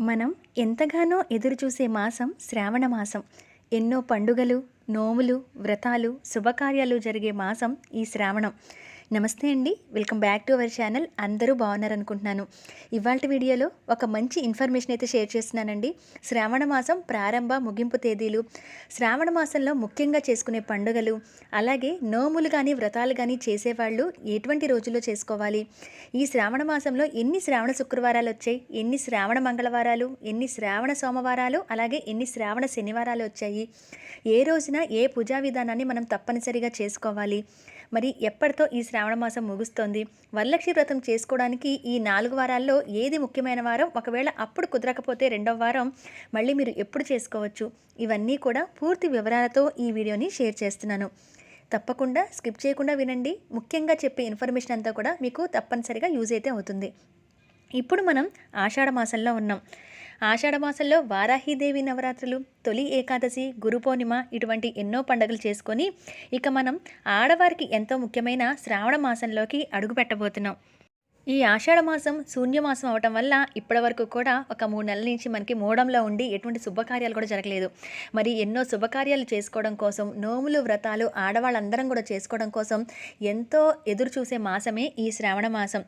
మనం ఎంతగానో ఎదురుచూసే మాసం శ్రావణ మాసం. ఎన్నో పండుగలు నోములు వ్రతాలు శుభకార్యాలు జరిగే మాసం ఈ శ్రావణం. నమస్తే అండి. Welcome back to our channel. అందరూ బాగున్నారనుకుంటున్నాను. ఇవాళ వీడియోలో ఒక మంచి ఇన్ఫర్మేషన్ అయితే షేర్ చేస్తున్నానండి. శ్రావణ మాసం ప్రారంభ ముగింపు తేదీలు శ్రావణ మాసంలో ముఖ్యంగా చేసుకునే పండుగలు అలాగే నోములు కానీ వ్రతాలు కానీ చేసేవాళ్ళు ఎటువంటి రోజుల్లో చేసుకోవాలి? ఈ శ్రావణ మాసంలో ఎన్ని శ్రావణ శుక్రవారాలు వచ్చాయి? ఎన్ని శ్రావణ మంగళవారాలు? ఎన్ని శ్రావణ సోమవారాలు? అలాగే ఎన్ని శ్రావణ శనివారాలు వచ్చాయి? ఏ రోజున ఏ పూజా విధానాన్ని మనం తప్పనిసరిగా చేసుకోవాలి? మరి ఎప్పటితో ఈ శ్రావణ మాసం ముగుస్తోంది? వరలక్ష్మి వ్రతం చేసుకోవడానికి ఈ నాలుగు వారాల్లో ఏది ముఖ్యమైన వారం? ఒకవేళ అప్పుడు కుదరకపోతే రెండవ వారం మళ్ళీ మీరు ఎప్పుడు చేసుకోవచ్చు? ఇవన్నీ కూడా పూర్తి వివరాలతో ఈ వీడియోని షేర్ చేస్తున్నాను. తప్పకుండా స్కిప్ చేయకుండా వినండి. ముఖ్యంగా చెప్పే ఇన్ఫర్మేషన్ అంతా కూడా మీకు తప్పనిసరిగా యూజ్ అయితే అవుతుంది. ఇప్పుడు మనం ఆషాఢ మాసంలో ఉన్నాం. ఆషాఢ మాసంలో వారాహిదేవి నవరాత్రులు తొలి ఏకాదశి గురు పౌర్ణిమ ఇటువంటి ఎన్నో పండుగలు చేసుకొని ఇక మనం ఆడవారికి ఎంతో ముఖ్యమైన శ్రావణ మాసంలోకి అడుగు పెట్టబోతున్నాం. ఈ ఆషాఢ మాసం శూన్యమాసం అవటం వల్ల ఇప్పటివరకు కూడా ఒక మూడు నెలల నుంచి మనకి మూడంలో ఉండి ఎటువంటి శుభకార్యాలు కూడా జరగలేదు. మరి ఎన్నో శుభకార్యాలు చేసుకోవడం కోసం నోములు వ్రతాలు ఆడవాళ్ళందరం కూడా చేసుకోవడం కోసం ఎంతో ఎదురు చూసే మాసమే ఈ శ్రావణ మాసం.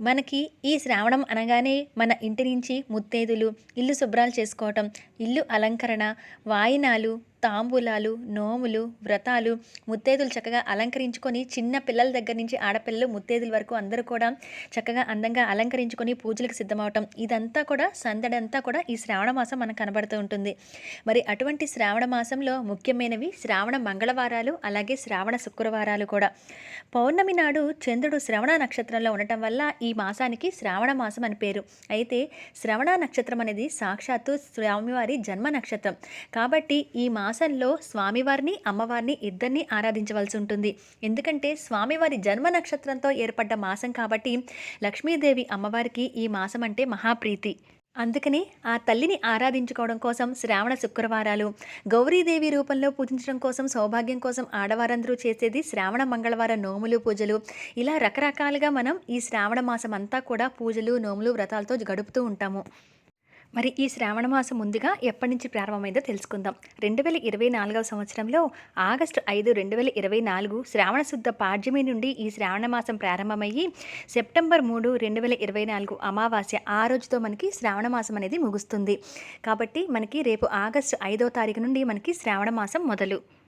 మనకి ఈ శ్రావణం అనగానే మన ఇంటి నుంచి ముత్తేదులు ఇల్లు శుభ్రాలు చేసుకోవటం ఇల్లు అలంకరణ వాయినాలు తాంబూలాలు నోములు వ్రతాలు ముత్తేదులు చక్కగా అలంకరించుకొని చిన్న పిల్లల దగ్గర నుంచి ఆడపిల్లలు ముత్తేదుల వరకు అందరూ కూడా చక్కగా అందంగా అలంకరించుకొని పూజలకు సిద్ధమవటం. ఇదంతా కూడా సందడంతా కూడా ఈ శ్రావణ మాసం మనకు కనబడుతూ ఉంటుంది. మరి అటువంటి శ్రావణ మాసంలో ముఖ్యమైనవి శ్రావణ మంగళవారాలు అలాగే శ్రావణ శుక్రవారాలు కూడా. పౌర్ణమి నాడు చంద్రుడు శ్రవణ నక్షత్రంలో ఉండటం వల్ల ఈ మాసానికి శ్రావణ మాసం అని పేరు. అయితే శ్రవణ నక్షత్రం అనేది సాక్షాత్తు స్వామివారి జన్మ నక్షత్రం. కాబట్టి ఈ మాసంలో స్వామివారిని అమ్మవారిని ఇద్దరిని ఆరాధించవలసి ఉంటుంది. ఎందుకంటే స్వామివారి జన్మ నక్షత్రంతో ఏర్పడ్డ మాసం కాబట్టి లక్ష్మీదేవి అమ్మవారికి ఈ మాసం అంటే మహాప్రీతి. అందుకని ఆ తల్లిని ఆరాధించుకోవడం కోసం శ్రావణ శుక్రవారాలు గౌరీదేవి రూపంలో పూజించడం కోసం సౌభాగ్యం కోసం ఆడవారందరూ చేసేది శ్రావణ మంగళవారం నోములు పూజలు. ఇలా రకరకాలుగా మనం ఈ శ్రావణ మాసం అంతా కూడా పూజలు నోములు వ్రతాలతో గడుపుతూ ఉంటాము. మరి ఈ శ్రావణ మాసం ముందుగా ఎప్పటి నుంచి ప్రారంభమైందో తెలుసుకుందాం. రెండు వేల ఇరవై నాలుగవ సంవత్సరంలో ఆగస్టు ఐదు రెండు వేల ఇరవై నాలుగు శ్రావణ శుద్ధ పాడ్యమి నుండి ఈ శ్రావణ మాసం ప్రారంభమయ్యి సెప్టెంబర్ మూడు రెండు వేల ఇరవై నాలుగు అమావాస్య ఆ రోజుతో మనకి శ్రావణ మాసం అనేది ముగుస్తుంది. కాబట్టి మనకి రేపు ఆగస్టు ఐదో తారీఖు నుండి మనకి శ్రావణ మాసం మొదలు.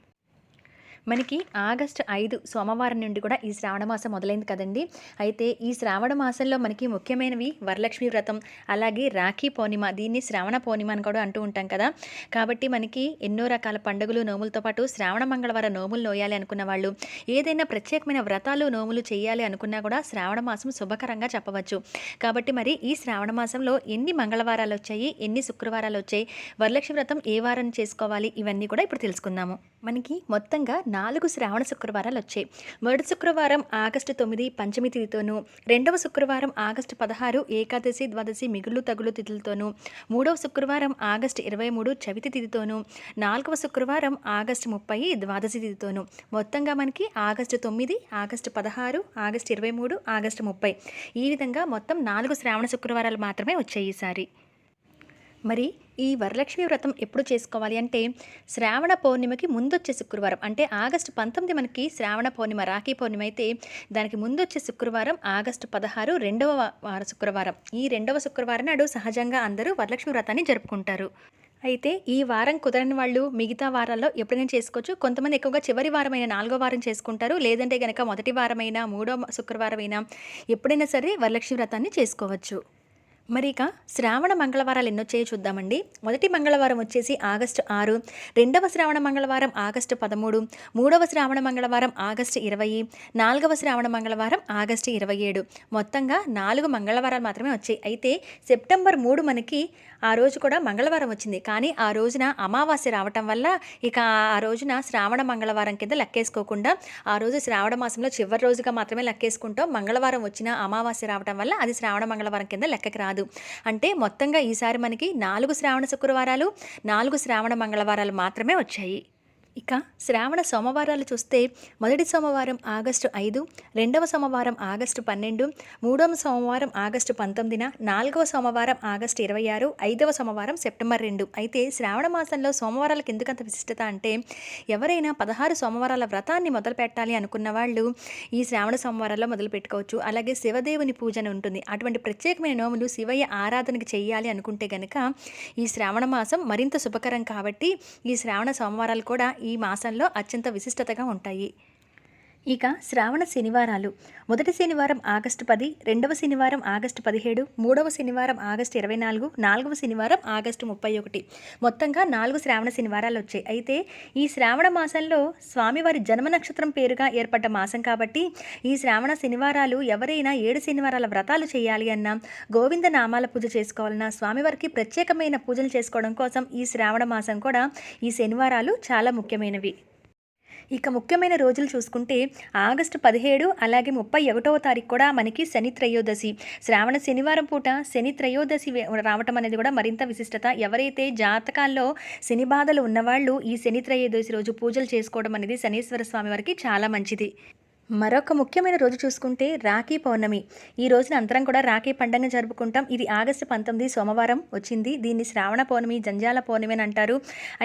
మనకి ఆగస్టు ఐదు సోమవారం నుండి కూడా ఈ శ్రావణ మాసం మొదలైంది కదండి. అయితే ఈ శ్రావణ మాసంలో మనకి ముఖ్యమైనవి వరలక్ష్మి వ్రతం అలాగే రాఖీ పౌర్ణిమ దీన్ని శ్రావణ పౌర్ణిమ అని కూడా అంటూ ఉంటాం కదా. కాబట్టి మనకి ఎన్నో రకాల పండుగలు నోములతో పాటు శ్రావణ మంగళవారం నోములు నోయాలి అనుకున్న వాళ్ళు ఏదైనా ప్రత్యేకమైన వ్రతాలు నోములు చేయాలి అనుకున్నా కూడా శ్రావణ మాసం శుభకరంగా చెప్పవచ్చు. కాబట్టి మరి ఈ శ్రావణ మాసంలో ఎన్ని మంగళవారాలు వచ్చాయి ఎన్ని శుక్రవారాలు వచ్చాయి వరలక్ష్మి వ్రతం ఏ వారం చేసుకోవాలి ఇవన్నీ కూడా ఇప్పుడు తెలుసుకుందాము. మనకి మొత్తంగా నాలుగు శ్రావణ శుక్రవారాలు వచ్చాయి. మొదటి శుక్రవారం ఆగస్టు తొమ్మిది పంచమి తిథితోనూ రెండవ శుక్రవారం ఆగస్టు పదహారు ఏకాదశి ద్వాదశి మిగులు తగులు తిథులతోనూ మూడవ శుక్రవారం ఆగస్టు ఇరవై మూడు చవితి తిథితోనూ నాలుగవ శుక్రవారం ఆగస్టు ముప్పై ద్వాదశి తిథితోనూ. మొత్తంగా మనకి ఆగస్టు తొమ్మిది ఆగస్టు పదహారు ఆగస్టు ఇరవై మూడు ఆగస్టు ముప్పై. ఈ విధంగా మొత్తం నాలుగు శ్రావణ శుక్రవారాలు మాత్రమే వచ్చాయి ఈసారి. మరి ఈ వరలక్ష్మి వ్రతం ఎప్పుడు చేసుకోవాలి అంటే శ్రావణ పౌర్ణిమకి ముందొచ్చే శుక్రవారం. అంటే ఆగస్టు పంతొమ్మిది మనకి శ్రావణ పౌర్ణిమ రాఖీ పౌర్ణిమ అయితే దానికి ముందొచ్చే శుక్రవారం ఆగస్టు పదహారు రెండవ వార శుక్రవారం. ఈ రెండవ శుక్రవారం నాడు సహజంగా అందరూ వరలక్ష్మి వ్రతాన్ని జరుపుకుంటారు. అయితే ఈ వారం కుదరని వాళ్ళు మిగతా వారాల్లో ఎప్పుడైనా చేసుకోవచ్చు. కొంతమంది ఎక్కువగా చివరి వారమైన నాలుగో వారం చేసుకుంటారు. లేదంటే కనుక మొదటి వారమైనా మూడో శుక్రవారమైనా ఎప్పుడైనా సరే వరలక్ష్మి వ్రతాన్ని చేసుకోవచ్చు. మరి ఇక శ్రావణ మంగళవారాలు ఎన్నొచ్చాయో చూద్దామండి. మొదటి మంగళవారం వచ్చేసి ఆగస్టు ఆరు రెండవ శ్రావణ మంగళవారం ఆగస్టు పదమూడు మూడవ శ్రావణ మంగళవారం ఆగస్టు ఇరవై నాలుగవ శ్రావణ మంగళవారం ఆగస్టు ఇరవై ఏడు. మొత్తంగా నాలుగు మంగళవారాలు మాత్రమే వచ్చాయి. అయితే సెప్టెంబర్ మూడు మనకి ఆ రోజు కూడా మంగళవారం వచ్చింది. కానీ ఆ రోజున అమావాస్య రావటం వల్ల ఇక ఆ రోజున శ్రావణ మంగళవారం కింద లెక్కేసుకోకుండా ఆ రోజు శ్రావణ మాసంలో చివరి రోజుగా మాత్రమే లెక్కేసుకుంటాం. మంగళవారం వచ్చిన అమావాస్య రావటం వల్ల అది శ్రావణ మంగళవారం కింద లెక్కకి రాదు. అంటే మొత్తంగా ఈసారి మనకి నాలుగు శ్రావణ శుక్రవారాలు నాలుగు శ్రావణ మంగళవారాలు మాత్రమే వచ్చాయి. ఇక శ్రావణ సోమవారాలు చూస్తే మొదటి సోమవారం ఆగస్టు ఐదు రెండవ సోమవారం ఆగస్టు పన్నెండు మూడవ సోమవారం ఆగస్టు పంతొమ్మిదిన నాలుగవ సోమవారం ఆగస్టు ఇరవై ఆరు ఐదవ సోమవారం సెప్టెంబర్ రెండు. అయితే శ్రావణ మాసంలో సోమవారాలకు ఎందుకంత విశిష్టత అంటే ఎవరైనా పదహారు సోమవారాల వ్రతాన్ని మొదలు పెట్టాలి అనుకున్న వాళ్ళు ఈ శ్రావణ సోమవారాల్లో మొదలు పెట్టుకోవచ్చు. అలాగే శివదేవుని పూజన ఉంటుంది. అటువంటి ప్రత్యేకమైన నోములు శివయ్య ఆరాధనకి చేయాలి అనుకుంటే గనక ఈ శ్రావణ మాసం మరింత శుభకరం కాబట్టి ఈ శ్రావణ సోమవారాలు కూడా ఈ మాసంలో అత్యంత విశిష్టతగా ఉంటాయి. ఇక శ్రావణ శనివారాలు. మొదటి శనివారం ఆగస్టు పది రెండవ శనివారం ఆగస్టు పదిహేడు మూడవ శనివారం ఆగస్టు ఇరవై నాలుగు నాలుగవ శనివారం ఆగస్టు ముప్పై ఒకటి. మొత్తంగా నాలుగు శ్రావణ శనివారాలు వచ్చాయి. అయితే ఈ శ్రావణ మాసంలో స్వామివారి జన్మ నక్షత్రం పేరుగా ఏర్పడ్డ మాసం కాబట్టి ఈ శ్రావణ శనివారాలు ఎవరైనా ఏడు శనివారాల వ్రతాలు చేయాలి అన్నా గోవింద నామాల పూజ చేసుకోవాలన్నా స్వామివారికి ప్రత్యేకమైన పూజలు చేసుకోవడం కోసం ఈ శ్రావణ మాసం కూడా ఈ శనివారాలు చాలా ముఖ్యమైనవి. ఇక ముఖ్యమైన రోజులు చూసుకుంటే ఆగస్టు పదిహేడు అలాగే ముప్పై ఒకటవ తారీఖు కూడా మనకి శని త్రయోదశి. శ్రావణ శనివారం పూట శని త్రయోదశి రావటం అనేది కూడా మరింత విశిష్టత. ఎవరైతే జాతకాల్లో శని బాధలు ఉన్నవాళ్ళు ఈ శని త్రయోదశి రోజు పూజలు చేసుకోవడం అనేది శనీశ్వర స్వామి వారికి చాలా మంచిది. మరొక ముఖ్యమైన రోజు చూసుకుంటే రాఖీ పౌర్ణమి. ఈ రోజున అందరం కూడా రాఖీ పండుగ జరుపుకుంటాం. ఇది ఆగస్టు పంతొమ్మిది సోమవారం వచ్చింది. దీన్ని శ్రావణ పౌర్ణమి జంజాల పౌర్ణమి అని అంటారు.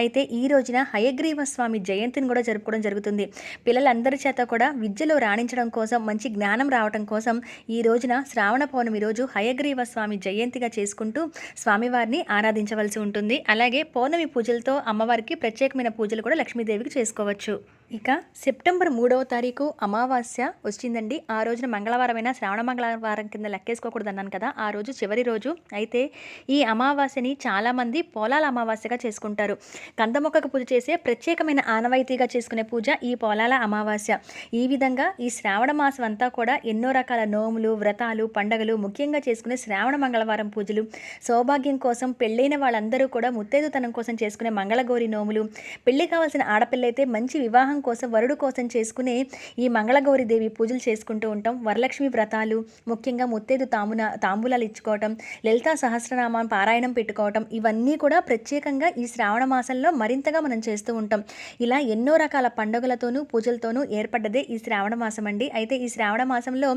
అయితే ఈ రోజున హయగ్రీవ స్వామి జయంతిని కూడా జరుపుకోవడం జరుగుతుంది. పిల్లలందరి చేత కూడా విద్యలో రాణించడం కోసం మంచి జ్ఞానం రావడం కోసం ఈ రోజున శ్రావణ పౌర్ణమి రోజు హయగ్రీవ స్వామి జయంతిగా చేసుకుంటూ స్వామివారిని ఆరాధించవలసి ఉంటుంది. అలాగే పౌర్ణమి పూజలతో అమ్మవారికి ప్రత్యేకమైన పూజలు కూడా లక్ష్మీదేవికి చేసుకోవచ్చు. ఇక సెప్టెంబర్ మూడవ తారీఖు అమావాస్య వచ్చిందండి. ఆ రోజున మంగళవారమైన శ్రావణ మంగళవారం కింద లెక్కేసుకోకూడదు అన్నాను కదా. ఆ రోజు చివరి రోజు. అయితే ఈ అమావాస్యని చాలామంది పోలాల అమావాస్యగా చేసుకుంటారు. కందమొక్కకు పూజ చేసే ప్రత్యేకమైన ఆనవాయితీగా చేసుకునే పూజ ఈ పోలాల అమావాస్య. ఈ విధంగా ఈ శ్రావణ మాసం అంతా కూడా ఎన్నో రకాల నోములు వ్రతాలు పండగలు ముఖ్యంగా చేసుకునే శ్రావణ మంగళవారం పూజలు సౌభాగ్యం కోసం పెళ్ళైన వాళ్ళందరూ కూడా ముత్తైదుతనం కోసం చేసుకునే మంగళగౌరి నోములు పెళ్ళి కావాల్సిన ఆడపిల్ల అయితే మంచి వివాహం కోసం వరుడు కోసం చేసుకునే ఈ మంగళగౌరి దేవి పూజలు చేసుకుంటూ ఉంటాం. వరలక్ష్మి వ్రతాలు ముఖ్యంగా ముత్తేదు తామున తాంబూలాలు ఇచ్చుకోవటం లలితా సహస్రనామం పారాయణం పెట్టుకోవటం ఇవన్నీ కూడా ప్రత్యేకంగా ఈ శ్రావణ మాసంలో మరింతగా మనం చేస్తూ ఉంటాం. ఇలా ఎన్నో రకాల పండుగలతోనూ పూజలతోనూ ఏర్పడ్డదే ఈ శ్రావణ మాసం అండి. అయితే ఈ శ్రావణ మాసంలో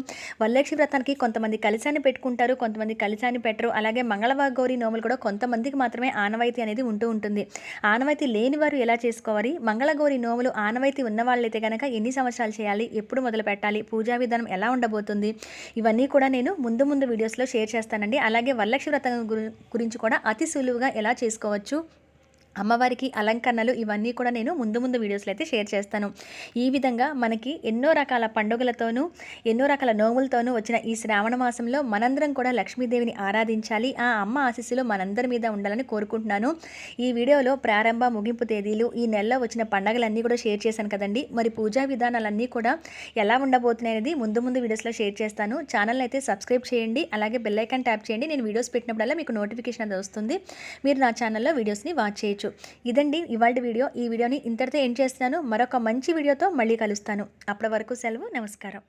వరలక్ష్మి వ్రతానికి కొంతమంది కలిశాన్ని పెట్టుకుంటారు కొంతమంది కలిశాన్ని పెట్టరు. అలాగే మంగళవార గౌరి నోములు కూడా కొంతమందికి మాత్రమే ఆనవాయితీ అనేది ఉంటూ ఉంటుంది. ఆనవాయితీ లేని వారు ఎలా చేసుకోవాలి? మంగళగౌరి నోములు ఆనవాయితీ ఉన్న వాళ్ళైతే కనుక ఎన్ని సంవత్సరాలు చేయాలి ఎప్పుడు మొదలు పెట్టాలి పూజా విధానం ఎలా ఉండబోతుంది ఇవన్నీ కూడా నేను ముందు ముందు వీడియోస్లో షేర్ చేస్తానండి. అలాగే వరలక్ష్మి వ్రతం గురించి కూడా అతి సులువుగా ఎలా చేసుకోవచ్చు అమ్మవారికి అలంకరణలు ఇవన్నీ కూడా నేను ముందు ముందు వీడియోస్లో అయితే షేర్ చేస్తాను. ఈ విధంగా మనకి ఎన్నో రకాల పండుగలతోనూ ఎన్నో రకాల నోములతోనూ వచ్చిన ఈ శ్రావణ మాసంలో మనందరం కూడా లక్ష్మీదేవిని ఆరాధించాలి. ఆ అమ్మ ఆశీస్సులు మనందరి మీద ఉండాలని కోరుకుంటున్నాను. ఈ వీడియోలో ప్రారంభ ముగింపు తేదీలు ఈ నెలలో వచ్చిన పండుగలన్నీ కూడా షేర్ చేశాను కదండి. మరి పూజా విధానాలన్నీ కూడా ఎలా ఉండబోతున్నాయి అనేది ముందు ముందు వీడియోస్లో షేర్ చేస్తాను. ఛానల్ అయితే సబ్స్క్రైబ్ చేయండి అలాగే బెల్ ట్యాప్ చేయండి. నేను వీడియోస్ పెట్టినప్పుడల్లా మీకు నోటిఫికేషన్ అది వస్తుంది. మీరు నా ఛానల్లో వీడియోస్ని వాచ్ చేయొచ్చు. ఇదండి ఇవాళ వీడియో. ఈ వీడియోని ఇంతటితో ఏం చేస్తున్నాను. మరొక మంచి వీడియోతో మళ్ళీ కలుస్తాను. అప్పటి వరకు సెలవు నమస్కారం.